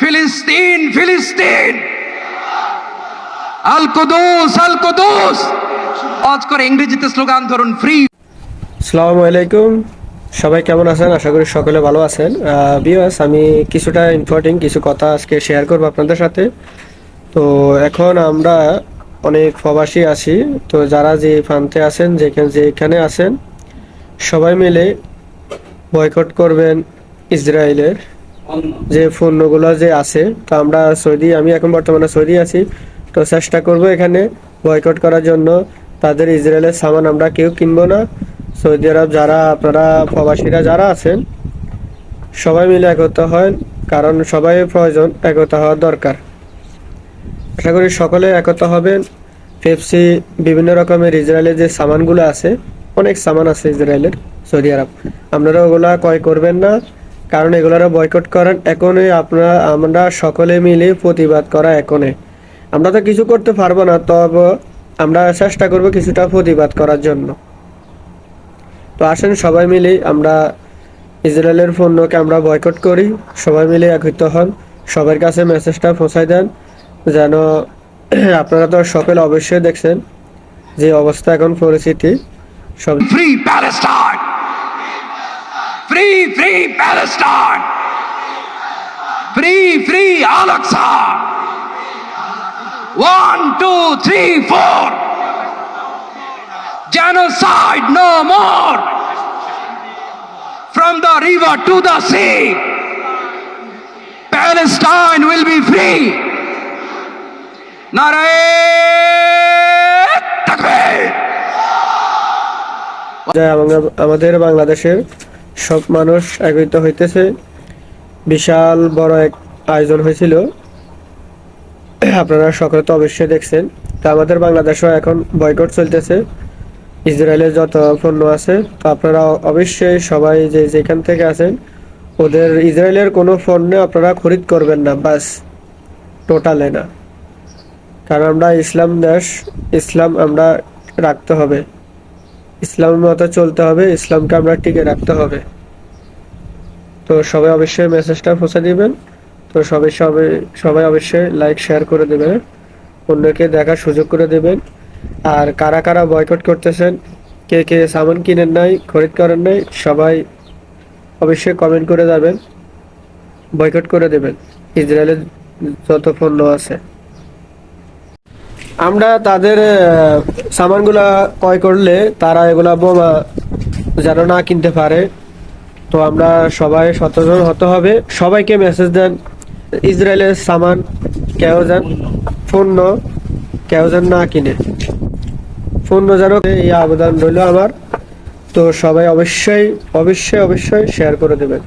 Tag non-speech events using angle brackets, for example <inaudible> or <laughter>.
ফিলিস্তিন ফিলিস্তিন। আল কুদুস আজ করে ইংরেজিতে স্লোগান ধরুন, ফ্রি আসসালামু আলাইকুম। সবাই কেমন আছেন? আশা করি সকলে ভালো আছেন। বিয়াস আমি কিছুটা ইম্পর্টেন্ট কিছু কথা আজকে শেয়ার করব আপনাদের সাথে। তো এখন আমরা অনেক প্রবাসী আছি। তো যারা যে প্রান্তে আছেন যেখানে যেখানে আছেন, সবাই মিলে বয়কট করবেন ইসরায়েলের। যে পণ্যগুলো যে আছে, তো আমরা সৌদি, আমি এখন বর্তমানে সৌদি আছি, তো চেষ্টা করব এখানে বয়কট করার জন্য। তাদের ইসরায়েলের সামান আমরা কেউ কিনবো না। সৌদি আরব যারা, আপনারা প্রবাসীরা যারা আছেন, সবাই মিলে একতা হয় কারণ সবাই প্রয়োজন একতা হওয়ার দরকার। আশা করি সকলে একতা হবেন। পেপসি, বিভিন্ন রকমের ইসরায়েলের যে সামানগুলো আছে, অনেক সামান আছে ইসরায়েলের, সৌদি আরব। আপনারা ওগুলা ক্রয় করবেন না। কারণ এগুলারা বয়কট করেন এখনই আপনারা, আমরা সকলে মিলে প্রতিবাদ করা এখনে আমরা তো কিছু করতে পারব না, তবে আমরা চেষ্টা করব কিছুটা প্রতিবাদ করার জন্য। তো আসেন সবাই মিলে আমরা ইসরায়েলের পণ্যকে আমরা বয়কট করি, সবাই মিলে একত্রিত হন, সবার কাছে মেসেজটা পৌঁছায় দেন, যেন <clears throat> আপনারা তো সকলে অবশ্যই দেখছেন যে অবস্থা এখন পরিস্থিতি। সব free Palestine free free Palestine free free আলাক্সা one two three four genocide no more from the river to the sea palestine will be free Narayan তাকবীর যে আমা- আমাদের বাংলাদেশের সব মানুষ একত্রিত হইতেছে। বিশাল বড় এক আয়োজন হয়েছিল। আপনারা সকলে তো অবশ্যই দেখছেন। তা আমাদের বাংলাদেশও এখন বয়কট চলতেছে। ইসরায়েলের যত পণ্য আছে, তো আপনারা অবশ্যই সবাই যে যেখান থেকে আছেন, ওদের ইসরায়েলের কোনো পণ্য আপনারা খরিদ করবেন না, বাস। টোটালে না। কারণ আমরা ইসলাম দেশ, ইসলাম আমরা রাখতে হবে। ইসলামের মতো চলতে হবে, ইসলামকে আমরা টিকে রাখতে হবে। তো সবাই অবশ্যই মেসেজটা পৌঁছে দিবেন। তো সবাই সবাই সবাই অবশ্যই লাইক শেয়ার করে দেবেন। অন্যকে দেখার সুযোগ করে দেবেন। আর কারা কারা বয়কট করতেছেন, কে কে সামান কিনেন নাই, খরিদ করেন নাই, সবাই অবশ্যই কমেন্ট করে যাবেন। বয়কট করে দেবেন। ইসরায়েলের যত পণ্য আছে। আমরা তাদের সামানগুলা ক্রয় করলে তারা এগুলা বোমা যেন না কিনতে পারে। তো আমরা সবাই সচেতন হতে হবে। সবাইকে মেসেজ দেন ইসরায়েলের সামান কেউ যেন পণ্য, কেউ যেন না কিনে। পণ্য যেন এই আবেদন রইল আমার। তো সবাই অবশ্যই অবশ্যই অবশ্যই শেয়ার করে দেবেন।